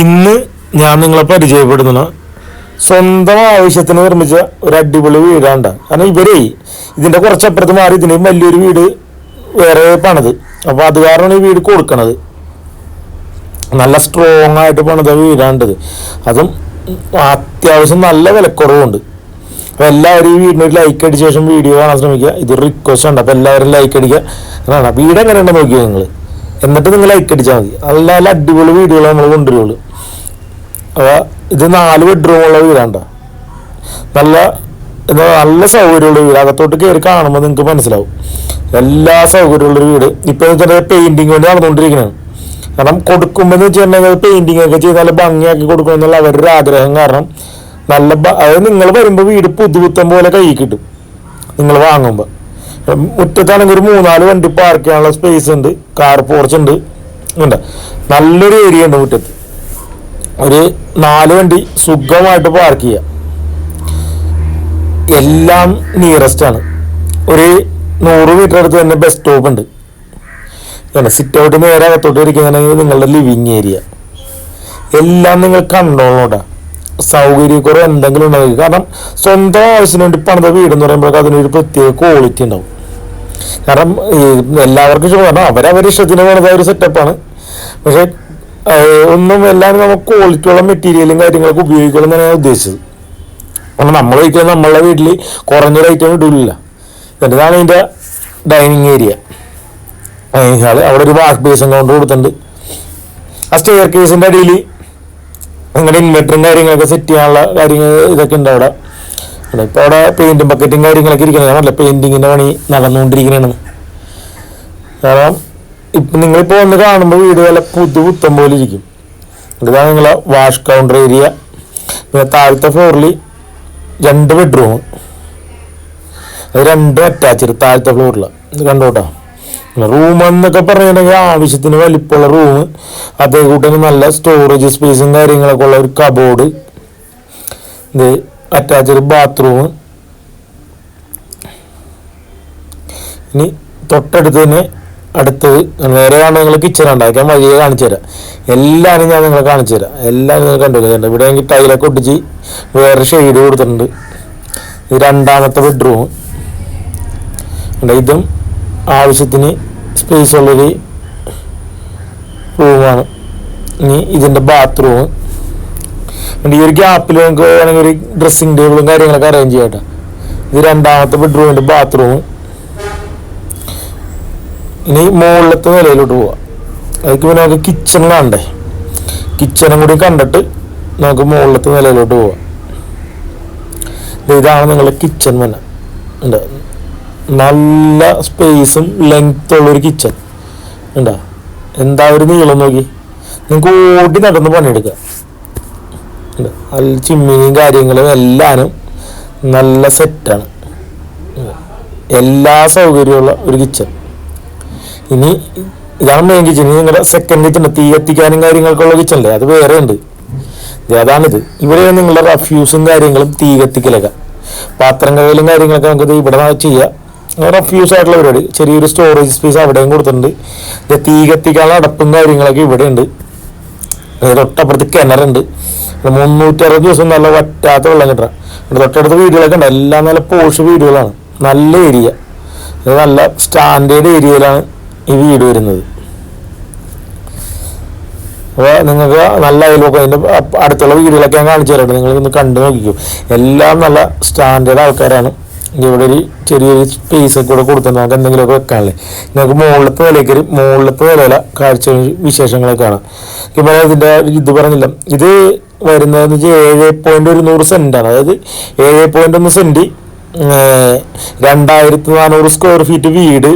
ഇന്ന് ഞാൻ നിങ്ങളെ പരിചയപ്പെടുത്തുന്ന സ്വന്തം ആവശ്യത്തിന് നിർമ്മിച്ച ഒരു അടിപൊളി വീടാണ്ട കാരണം ഇവരേ ഇതിന്റെ കുറച്ചപ്പുറത്ത് മാറി ഇതിന് വലിയൊരു വീട് വേറെ പണിത്. അപ്പൊ അത് കാരണമാണ് ഈ വീട് കൊടുക്കണത്. നല്ല സ്ട്രോങ് ആയിട്ട് പണിത വീടാണ്ടത് അതും അത്യാവശ്യം നല്ല വിലക്കുറവുണ്ട്. അപ്പൊ എല്ലാവരും ഈ വീടിന് ഒരു ലൈക്ക് അടിച്ച ശേഷം വീഡിയോ കാണാൻ ശ്രമിക്കുക. ഇതൊരു റിക്വസ്റ്റ് ഉണ്ട് അപ്പൊ എല്ലാവരും ലൈക്ക് അടിക്കുക. വീട് എങ്ങനെയുണ്ടെന്ന് നോക്കിയോ നിങ്ങൾ എന്നിട്ട് നിങ്ങൾ ലൈക്ക് അടിച്ചാൽ മതി. നല്ല നല്ല അടിപൊളി വീഡിയോകൾ നമ്മൾ കൊണ്ടുവരുള്ളൂ അപ്പൊ ഇത് നാല് ബെഡ്റൂമുള്ള വീടാണ്ട നല്ല എന്താ നല്ല സൗകര്യമുള്ള വീട്. അകത്തോട്ട് കയറി കാണുമ്പോൾ നിങ്ങൾക്ക് മനസ്സിലാവും. എല്ലാ സൗകര്യമുള്ളൊരു വീട്. ഇപ്പൊ പെയിന്റിങ് വേണ്ടി നടന്നുകൊണ്ടിരിക്കുന്നത് കാരണം കൊടുക്കുമ്പോൾ എന്ന് വെച്ചിട്ടുണ്ടെങ്കിൽ പെയിന്റിങ് ഒക്കെ ചെയ്ത് നല്ല ഭംഗിയാക്കി കൊടുക്കണം എന്നുള്ള അവരുടെ ആഗ്രഹം കാരണം നല്ല അതായത് നിങ്ങൾ വരുമ്പോൾ വീട് പുതുപുത്തം പോലെ കൈ കിട്ടും. നിങ്ങൾ വാങ്ങുമ്പോൾ മുറ്റത്താണെങ്കിൽ ഒരു മൂന്നാൽ വണ്ടി പാർക്ക് ചെയ്യാനുള്ള സ്പേസ് ഉണ്ട്. കാർ പോർച്ച് ഉണ്ട്. ഉണ്ട്. നല്ലൊരു ഏരിയ ഉണ്ട് മുറ്റത്ത്. ഒരു നാല് വണ്ടി സുഖമായിട്ട് പാർക്ക് ചെയ്യാം. എല്ലാം നിയറസ്റ്റ് ആണ്. ഒരു നൂറ് മീറ്റർ അടുത്ത് തന്നെ ബസ് സ്റ്റോപ്പ് ഉണ്ട്. സിറ്റ് ഔട്ട് നേരെ അകത്തോട്ട് ഇരിക്കുകയാണെങ്കിൽ നിങ്ങളുടെ ലിവിങ് ഏരിയ എല്ലാം നിങ്ങൾ കണ്ടോളൂട്ടാ സൗകര്യക്കുറവ് എന്തെങ്കിലും ഉണ്ടാകും കാരണം സ്വന്തം ആവശ്യത്തിന് വേണ്ടി പണിത വീടെന്ന് പറയുമ്പോഴേക്കും അതിനൊരു പ്രത്യേക ക്വാളിറ്റി ഉണ്ടാവും. കാരണം ഈ എല്ലാവർക്കും കാരണം അവരവരുടെ ഇഷ്ടത്തിന് ഒരു സെറ്റപ്പാണ് പക്ഷെ ഒന്നും എല്ലാം നമുക്ക് ക്വാളിറ്റിയുള്ള മെറ്റീരിയലും കാര്യങ്ങളൊക്കെ ഉപയോഗിക്കണം എന്നാണ് ഞാൻ ഉദ്ദേശിച്ചത്. കാരണം നമ്മൾ ഒരിക്കലും നമ്മളുടെ വീട്ടിൽ കുറഞ്ഞ റേറ്റ് ഒന്നും ഇടില്ല എന്നിട്ടാണ് ഇതിന്റെ ഡൈനിങ് ഏരിയ ഡൈനിങ് ഹാൾ അവിടെ ഒരു വാഷ് ബേസും കൗണ്ടർ കൊടുത്തിട്ടുണ്ട്. ആ സ്റ്റെയർ കേസിന്റെ അടിയിൽ നിങ്ങളുടെ ഇൻവെർട്ടറും കാര്യങ്ങളൊക്കെ സെറ്റ് ചെയ്യാനുള്ള കാര്യങ്ങൾ ഇതൊക്കെ ഉണ്ട് അവിടെ. ഇപ്പോൾ അവിടെ പെയിന്റും ബക്കറ്റും കാര്യങ്ങളൊക്കെ ഇരിക്കുന്നത് ഞാൻ പെയിന്റിങ്ങിന്റെ പണി നടന്നുകൊണ്ടിരിക്കുന്നതാണ് കാരണം ഇപ്പം നിങ്ങളിപ്പോൾ വന്ന് കാണുമ്പോൾ വീട് വല്ല പുതു പുത്തം പോലെ ഇരിക്കും. ഇതാണ് നിങ്ങളെ വാഷ് കൗണ്ടർ ഏരിയ പിന്നെ താഴത്തെ ഫ്ലോറിൽ രണ്ട് ബെഡ്റൂം അത് രണ്ടും അറ്റാച്ച്ഡ് താഴത്തെ ഫ്ലോറിൽ ഇത് കണ്ടോട്ടോ റൂം എന്നൊക്കെ പറഞ്ഞിട്ടുണ്ടെങ്കിൽ ആവശ്യത്തിന് വലിപ്പമുള്ള റൂം അതേ കൂട്ടിന് നല്ല സ്റ്റോറേജ് സ്പേസും കാര്യങ്ങളൊക്കെ ഉള്ള ഒരു കബോർഡ് ഇത് അറ്റാച്ച്ഡ് ബാത്റൂം ഇനി തൊട്ടടുത്ത് തന്നെ അടുത്തത് നേരെ കാണുമ്പോൾ നിങ്ങൾ കിച്ചൺ ഉണ്ടാക്കാൻ വഴിയെ കാണിച്ചു തരാം. എല്ലാവരും ഞാൻ നിങ്ങളെ കാണിച്ചു തരാം. എല്ലാവരും നിങ്ങൾ കണ്ടു ഇവിടെ എനിക്ക് ടൈലൊക്കെ ഒട്ടിച്ച് വേറെ ഷെയ്ഡ് കൊടുത്തിട്ടുണ്ട്. ഇത് രണ്ടാമത്തെ ബെഡ്റൂം ഇതും ആവശ്യത്തിന് സ്പേസ് ഉള്ളൊരു റൂമാണ് ഇനി ഇതിന്റെ ബാത്റൂം ഈ ഒരു ഗ്യാപ്പിൽ നമുക്ക് വേണമെങ്കിൽ ഒരു ഡ്രസ്സിങ് ടേബിളും കാര്യങ്ങളൊക്കെ അറേഞ്ച് ചെയ്യട്ടെ ഇത് രണ്ടാമത്തെ ബെഡ്റൂമിന്റെ ബാത്റൂം ഇനി മുകളിലത്തെ നിലയിലോട്ട് പോവാം. അതൊക്കെ പിന്നെ നമുക്ക് കിച്ചൺ കാണണ്ടേ? കിച്ചണും കൂടി കണ്ടിട്ട് നമുക്ക് മുകളിലത്തെ നിലയിലോട്ട് പോവാം. ഇതാണ് നിങ്ങളുടെ കിച്ചൺ തന്നെ ഉണ്ട് നല്ല സ്പേസും ലെങ്ത് ഉള്ളൊരു കിച്ചൺ ഉണ്ടാ എന്താ ഒരു നീളം നോക്കി? നിങ്ങൾക്ക് ഓടി നടന്ന് പണിയെടുക്കാം. നല്ല ചിമ്മിനിയും കാര്യങ്ങളും എല്ലാനും നല്ല സെറ്റാണ്. എല്ലാ സൗകര്യമുള്ള ഒരു കിച്ചൺ ഇനി ഇതാണ് മെയിൻ കിച്ചൺ ഇനി നിങ്ങളുടെ സെക്കൻഡ് കിച്ചൺ തീ കത്തിക്കാനും കാര്യങ്ങൾക്കുള്ള കിച്ചണല്ലേ അത് വേറെ ഉണ്ട്. അതാണിത്. ഇവിടെ നിങ്ങളുടെ റഫ്യൂസും കാര്യങ്ങളും തീ കത്തിക്കലൊക്കെ. പാത്രം കഴുകലും കാര്യങ്ങളൊക്കെ നമുക്ക് ഇവിടെ ചെയ്യാം. റഫ്യൂസ് ആയിട്ടുള്ള പരിപാടി. ചെറിയൊരു സ്റ്റോറേജ് സ്പേസ് അവിടെയും കൊടുത്തിട്ടുണ്ട്. തീ കത്തിക്കാനുള്ള അടപ്പും കാര്യങ്ങളൊക്കെ ഇവിടെ ഉണ്ട് തൊട്ടപ്പുറത്ത് കിണറുണ്ട്. മുന്നൂറ്റി അറുപത് ദിവസം നല്ല വറ്റാത്ത വെള്ളം കിട്ടാം തൊട്ടടുത്ത വീടുകളൊക്കെ ഉണ്ട്. എല്ലാം നല്ല പോഷ് വീടുകളാണ്. നല്ല ഏരിയ നല്ല സ്റ്റാൻഡേർഡ് ഏരിയയിലാണ് ഈ വീട് വരുന്നത്. അപ്പോൾ നിങ്ങൾക്ക് നല്ല അയൽവക്കം അതിന്റെ അടുത്തുള്ള വീടുകളൊക്കെ ഞാൻ കാണിച്ചു തരാം. നിങ്ങൾ ഒന്ന് കണ്ടു നോക്കിക്കോ. എല്ലാം നല്ല സ്റ്റാൻഡേർഡ് ആൾക്കാരാണ്. ഇവിടെ ഒരു ചെറിയൊരു സ്പേസ് ഒക്കെ കൂടെ കൊടുത്തിട്ട് നമുക്ക് എന്തെങ്കിലുമൊക്കെ വെക്കാനല്ലേ നിങ്ങൾക്ക് മുകളിലത്തെ നിലയ്ക്ക് ഒരു മുകളിലത്തെ വിലയില കാഴ്ച വിശേഷങ്ങളൊക്കെ കാണാം. ഇപ്പോൾ ഇതിന്റെ ഇത് പറഞ്ഞില്ല. ഇത് വരുന്നതെന്ന് വെച്ചാൽ ഏഴ് പോയിന്റ് ഒരു നൂറ് സെന്റാണ് അതായത് ഏഴ് പോയിന്റ് ഒന്ന് സെന്റ് രണ്ടായിരത്തി നാനൂറ് സ്ക്വയർ ഫീറ്റ് വീട്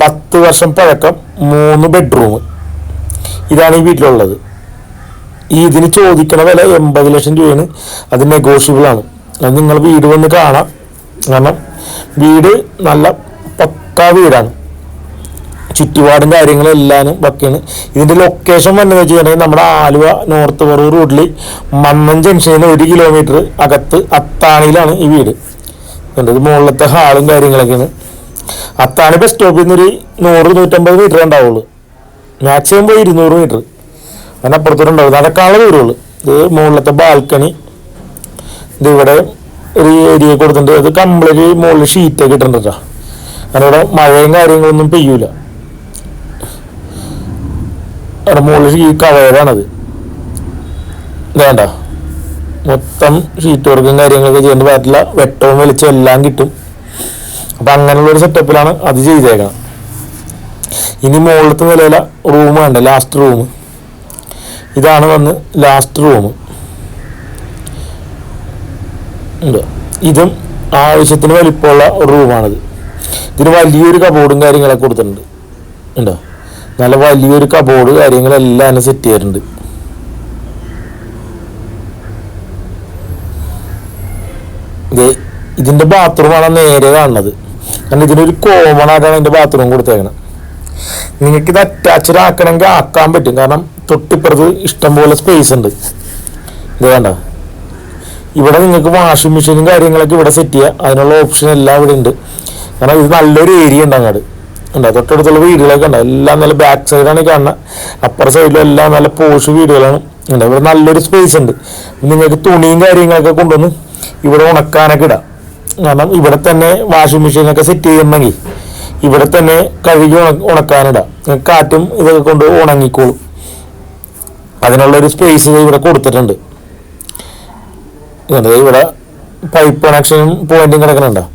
പത്ത് വർഷം പഴക്കം മൂന്ന് ബെഡ്റൂം ഇതാണ് ഈ വീട്ടിലുള്ളത്. ഈ ഇതിന് ചോദിക്കണ വില എൺപത് ലക്ഷം രൂപയാണ്. അത് നെഗോഷ്യബിൾ ആണ്. അത് നിങ്ങൾ വീട് വന്ന് കാണാം. കാരണം വീട് നല്ല പക്കാ വീടാണ്. ചുറ്റുപാടും കാര്യങ്ങളെല്ലാം ഒക്കെയാണ് ഇതിന്റെ ലൊക്കേഷൻ വന്നത് വെച്ചിട്ടുണ്ടെങ്കിൽ നമ്മുടെ ആലുവ നോർത്ത് പറൂർ റോഡിൽ മന്നം ജംഗ്ഷനിൽ ഒരു കിലോമീറ്റർ അകത്ത് അത്താണിയിലാണ് ഈ വീട്. ഇത് മുകളിലത്തെ ഹാളും കാര്യങ്ങളൊക്കെയാണ്. അത്താണി ബസ് സ്റ്റോപ്പിൽ നിന്ന് ഒരു നൂറ് നൂറ്റമ്പത് മീറ്റർ ഉണ്ടാവുള്ളൂ. മാക്സിമം പോയി ഇരുന്നൂറ് മീറ്റർ അതിനപ്പുറത്തോടെ ഉണ്ടാവും നടക്കാനുള്ള ദൂരമുള്ളൂ ഇത് മുകളിലത്തെ ബാൽക്കണി ഇത് ഇവിടെ ഒരു ഏരിയ കൊടുത്തിട്ടുണ്ട്. അത് കംപ്ലീറ്റ് മുകളിൽ ഷീറ്റൊക്കെ ഇട്ടിട്ടുണ്ട് കേട്ടോ. അങ്ങനെ ഇവിടെ മഴയും കാര്യങ്ങളൊന്നും പെയ്യൂല. അവിടെ മുകളിൽ ഈ കവയറാണത് വേണ്ട മൊത്തം ഷീറ്റ് വർക്കും കാര്യങ്ങളൊക്കെ ചെയ്യേണ്ട പറ്റില്ല വെട്ടവും വലിച്ചും എല്ലാം കിട്ടും. അപ്പം അങ്ങനെയുള്ള ഒരു സെറ്റപ്പിലാണ് അത് ചെയ്തേക്കണം. ഇനി മുകളിലത്തെ നിലയില റൂം വേണ്ട? ലാസ്റ്റ് റൂം ഇതാണ് വന്ന് ലാസ്റ്റ് റൂം ഉണ്ട്? ഇതും ആവശ്യത്തിന് വലിപ്പമുള്ള ഒരു റൂമാണിത് ഇതിന് വലിയൊരു കബോർഡും കാര്യങ്ങളൊക്കെ കൊടുത്തിട്ടുണ്ട്. ഉണ്ടോ? നല്ല വലിയൊരു കബോർഡ് കാര്യങ്ങളെല്ലാം അതിന് സെറ്റ് ചെയ്യാറുണ്ട് ഇതിന്റെ ബാത്റൂമാണ് നേരെ കാണുന്നത്. കാരണം ഇതിനൊരു കോമൺ ആയിട്ടാണ് ഇതിന്റെ ബാത്റൂം കൊടുത്തേക്കണം നിങ്ങൾക്ക് ഇത് അറ്റാച്ച്ഡ് ആക്കണമെങ്കിൽ ആക്കാൻ പറ്റും. കാരണം തൊട്ടിപ്പുറത്ത് ഇഷ്ടംപോലെ സ്പേസ് ഉണ്ട്. ഇത് വേണ്ട ഇവിടെ നിങ്ങൾക്ക് വാഷിംഗ് മെഷീനും കാര്യങ്ങളൊക്കെ ഇവിടെ സെറ്റ് ചെയ്യാം. അതിനുള്ള ഓപ്ഷൻ എല്ലാം ഇവിടെ ഉണ്ട്. കാരണം ഇത് നല്ലൊരു ഏരിയ ഉണ്ട് അങ്ങോട്ട്. ഉണ്ട്. തൊട്ടടുത്തുള്ള വീടുകളൊക്കെ ഉണ്ട്. എല്ലാം നല്ല ബാക്ക് സൈഡാണ് കാണുന്നത് അപ്പർ സൈഡിലും എല്ലാം നല്ല പോഷ് വീടുകളാണ്. ഉണ്ട്. ഇവിടെ നല്ലൊരു സ്പേസ് ഉണ്ട്. നിങ്ങൾക്ക് തുണിയും കാര്യങ്ങളൊക്കെ കൊണ്ടുവന്ന് ഇവിടെ ഉണക്കാനൊക്കെ ഇടാം. കാരണം ഇവിടെ തന്നെ വാഷിംഗ് മെഷീനൊക്കെ സെറ്റ് ചെയ്യുന്നെങ്കിൽ ഇവിടെ തന്നെ കഴുകി ഉണ- ഉണക്കാനിടാം കാറ്റും ഇതൊക്കെ കൊണ്ട് ഉണങ്ങിക്കോളും. അതിനുള്ളൊരു സ്പേസ് ഇവിടെ കൊടുത്തിട്ടുണ്ട്. ഇവിടെ പൈപ്പ് കണക്ഷനും പോയിന്റും കിടക്കുന്നുണ്ടോ.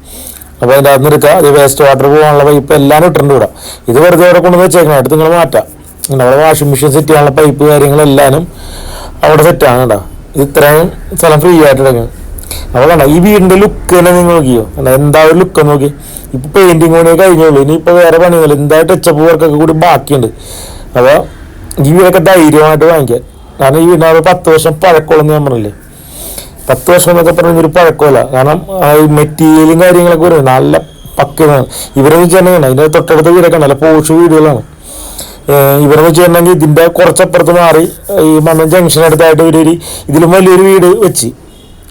അപ്പോൾ അതിന്റെ അകത്ത് എടുക്കുക അത് വേസ്റ്റ് വാട്ടർ പോകാനുള്ള പൈപ്പ് എല്ലാം ഇട്ടുണ്ട് ഇവിടെ. ഇത് വെറുതെ അവിടെ കൊണ്ടുവന്ന് വെച്ചേക്കണം. അടുത്ത് നിങ്ങൾ മാറ്റാം. അവിടെ വാഷിംഗ് മെഷീൻ സെറ്റ് ചെയ്യാനുള്ള പൈപ്പ് കാര്യങ്ങളെല്ലാനും അവിടെ സെറ്റാണ് കേട്ടോ. ഇത് ഇത്രയും സ്ഥലം ഫ്രീ ആയിട്ട് ഇടങ്ങും അപ്പോൾ കണ്ടോ ഈ വീടിന്റെ ലുക്ക് തന്നെ നിങ്ങൾ നോക്കിയോ? കണ്ടോ എന്താ ഒരു ലുക്ക് നോക്കി. ഇപ്പോൾ പെയിന്റിങ് പണി കഴിഞ്ഞുള്ളൂ. ഇനിയിപ്പോൾ വേറെ പണികളില്ല എന്താ ടച്ചപ്പ് വർക്കൊക്കെ കൂടി ബാക്കിയുണ്ട്. അപ്പോൾ ഈ വീടൊക്കെ ധൈര്യമായിട്ട് വാങ്ങിക്കാൻ കാരണം ഈ വീടിനകത്ത് പത്ത് വർഷം പഴക്കമുള്ളെന്ന് ഞാൻ പറഞ്ഞില്ലേ? പത്ത് വർഷം എന്നൊക്കെ പറഞ്ഞ ഒരു പഴക്കമല്ല. കാരണം ഈ മെറ്റീരിയലും കാര്യങ്ങളൊക്കെ വരും നല്ല പക്കതാണ് ഇവരെന്ന് വെച്ചിട്ടുണ്ടെങ്കിൽ അതിന്റെ തൊട്ടടുത്ത വീടൊക്കെ നല്ല പോഷ് വീടുകളാണ്. ഇവരെ ഇവരെന്ന് വെച്ചിട്ടുണ്ടെങ്കിൽ ഇതിന്റെ കുറച്ചപ്പുറത്ത് മാറി ഈ മണ്ണൻ ഇവർ ഒരു ഇതിലും വലിയൊരു വീട് വെച്ച്.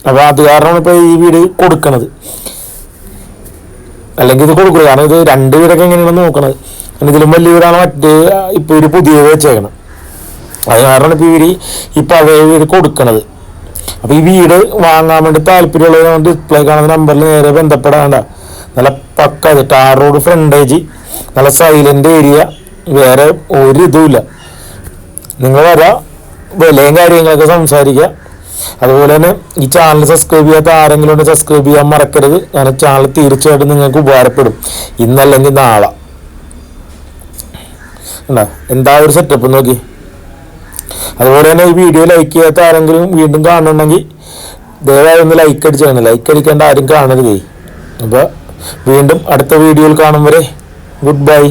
അപ്പോൾ അത് കാരണമാണ് ഇപ്പോൾ ഈ വീട് കൊടുക്കണത്. അല്ലെങ്കിൽ ഇത് കൊടുക്കില്ല കാരണം ഇത് രണ്ട് വീടൊക്കെ എങ്ങനെയാണ് നോക്കണത്? കാരണം ഇതിലും വലിയ വീടാണ് മറ്റേ ഇപ്പോൾ ഒരു പുതിയത് വെച്ചേക്കണം അത് കാരണം ഇപ്പോൾ ഇവർ ഈ പഴയ വീട് കൊടുക്കണത്. അപ്പോൾ ഈ വീട് വാങ്ങാൻ വേണ്ടി താല്പര്യമുള്ളവർ ഡിസ്പ്ലേ കാണുന്ന നമ്പറിൽ നേരെ ബന്ധപ്പെടാണ്ട. നല്ല പക്ക ടാർ റോഡ് ഫ്രണ്ടേജ് നല്ല സൈലന്റ് ഏരിയ വേറെ ഒരു ഇതുമില്ല. നിങ്ങൾ വരാ വിലയും കാര്യങ്ങളൊക്കെ സംസാരിക്കുക അതുപോലെ തന്നെ ഈ ചാനൽ സബ്സ്ക്രൈബ് ചെയ്യാത്ത ആരെങ്കിലും ഉണ്ട് സബ്സ്ക്രൈബ് ചെയ്യാൻ മറക്കരുത്. ഞാൻ ചാനൽ തീർച്ചയായിട്ടും നിങ്ങൾക്ക് ഉപകാരപ്പെടും. ഇന്നല്ലെങ്കിൽ നാളെ. എന്താ ഒരു സെറ്റപ്പ് നോക്കി? അതുപോലെ തന്നെ ഈ വീഡിയോ ലൈക്ക് ചെയ്യാത്ത ആരെങ്കിലും വീണ്ടും കാണുന്നുണ്ടെങ്കിൽ ദയവായി ഒന്ന് ലൈക്ക് അടിച്ചാണ് ലൈക്ക് അടിക്കേണ്ട ആരും കാണരുതേ. അപ്പോൾ വീണ്ടും അടുത്ത വീഡിയോയിൽ കാണും വരെ. Good bye